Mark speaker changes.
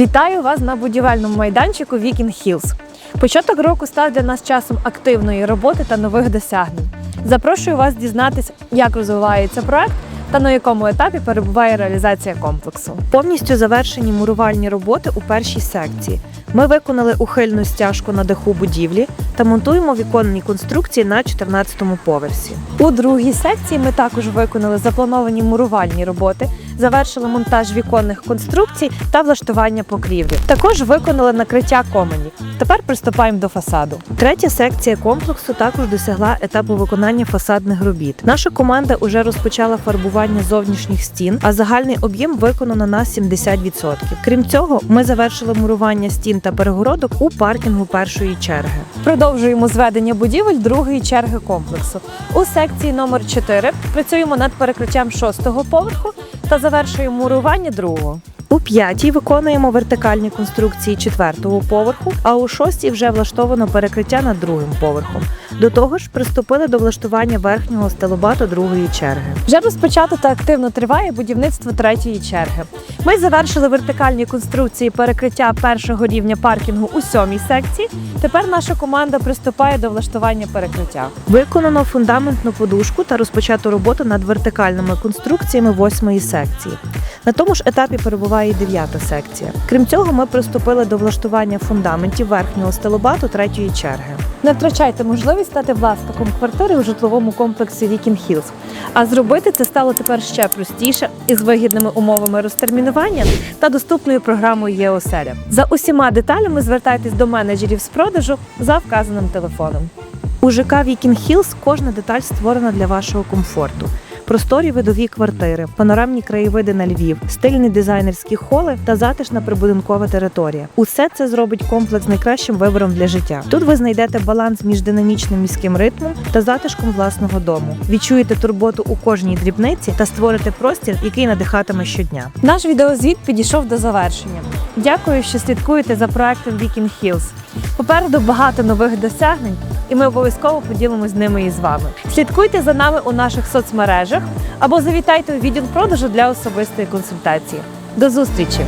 Speaker 1: Вітаю вас на будівельному майданчику Viking Hills. Початок року став для нас часом активної роботи та нових досягнень. Запрошую вас дізнатися, як розвивається проект та на якому етапі перебуває реалізація комплексу. Повністю завершені мурувальні роботи у першій секції. Ми виконали ухильну стяжку на даху будівлі та монтуємо віконні конструкції на 14-му поверсі. У другій секції ми також виконали заплановані мурувальні роботи, завершили монтаж віконних конструкцій та влаштування покрівлі. Також виконали накриття коменів. Тепер приступаємо до фасаду. Третя секція комплексу також досягла етапу виконання фасадних робіт. Наша команда вже розпочала фарбування зовнішніх стін, а загальний об'єм виконано на 70%. Крім цього, ми завершили мурування стін та перегородок у паркінгу першої черги. Продовжуємо зведення будівель другої черги комплексу. У секції номер 4 працюємо над перекриттям шостого поверху та завершує мурування другого. У п'ятій виконуємо вертикальні конструкції четвертого поверху, а у шостій вже влаштовано перекриття над другим поверхом. До того ж, приступили до влаштування верхнього стелобату другої черги. Вже розпочато та активно триває будівництво третьої черги. Ми завершили вертикальні конструкції перекриття першого рівня паркінгу у сьомій секції. Тепер наша команда приступає до влаштування перекриття. Виконано фундаментну подушку та розпочато роботу над вертикальними конструкціями восьмої секції. На тому ж етапі перебуває і дев'ята секція. Крім цього, ми приступили до влаштування фундаментів верхнього стелобату третьої черги. Не втрачайте можливість стати власником квартири у житловому комплексі Viking Hills. А зробити це стало тепер ще простіше із вигідними умовами розтермінування та доступною програмою ЄОСЕРЯ. За усіма деталями звертайтесь до менеджерів з продажу за вказаним телефоном. У ЖК Viking Hills кожна деталь створена для вашого комфорту. Просторі видові квартири, панорамні краєвиди на Львів, стильні дизайнерські холи та затишна прибудинкова територія. Усе це зробить комплекс найкращим вибором для життя. Тут ви знайдете баланс між динамічним міським ритмом та затишком власного дому. Відчуєте турботу у кожній дрібниці та створите простір, який надихатиме щодня. Наш відеозвіт підійшов до завершення. Дякую, що слідкуєте за проектом Viking Hills. Попереду багато нових досягнень, і ми обов'язково поділимось з ними із вами. Слідкуйте за нами у наших соцмережах продажах або завітайте у відділ продажу для особистої консультації. До зустрічі!